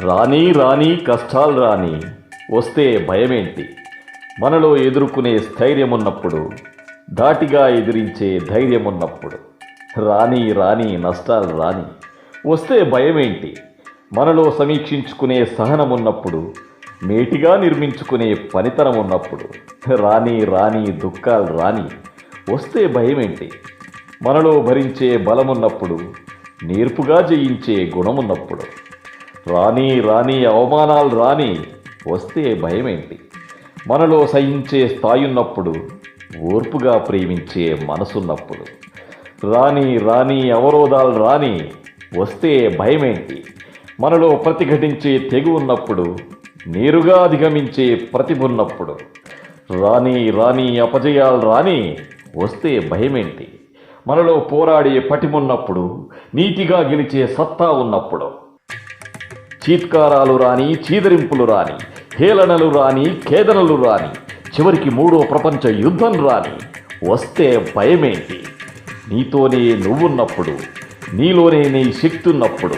రాని రాని కష్టాలు రాని వస్తే భయమేంటి? మనలో ఎదుర్కొనే స్థైర్యం ఉన్నప్పుడు ధాటిగా ఎదిరించే ధైర్యం ఉన్నప్పుడు రాని రాని నష్టాలు రాని వస్తే భయమేంటి? మనలో సమీక్షించుకునే సహనం ఉన్నప్పుడు మేటిగా నిర్మించుకునే పనితనం ఉన్నప్పుడు రాని రాని దుఃఖాలు రాని వస్తే భయమేంటి? మనలో భరించే బలమున్నప్పుడు నేర్పుగా జయించే గుణమున్నప్పుడు రాని రాని అవమానాలు రాని వస్తే భయమేంటి? మనలో సహించే స్థాయి ఉన్నప్పుడు ఓర్పుగా ప్రేమించే మనసున్నప్పుడు. రాని రాని అవరోధాలు రాని వస్తే భయమేంటి? మనలో ప్రతిఘటించే తెగు ఉన్నప్పుడు నేరుగా అధిగమించే ప్రతిభ ఉన్నప్పుడు. రాని రాని అపజయాలు రాని వస్తే భయమేంటి? మనలో పోరాడే పటిమున్నప్పుడు నీతిగా గెలిచే సత్తా ఉన్నప్పుడు. చీత్కారాలు రాని చీదరింపులు రాని హేళనలు రాని ఖేదనలు రాని చివరికి మూడో ప్రపంచ యుద్ధం రాని వస్తే భయమేంటి? నీతోనే నువ్వున్నప్పుడు నీలోనే నీ శక్తి ఉన్నప్పుడు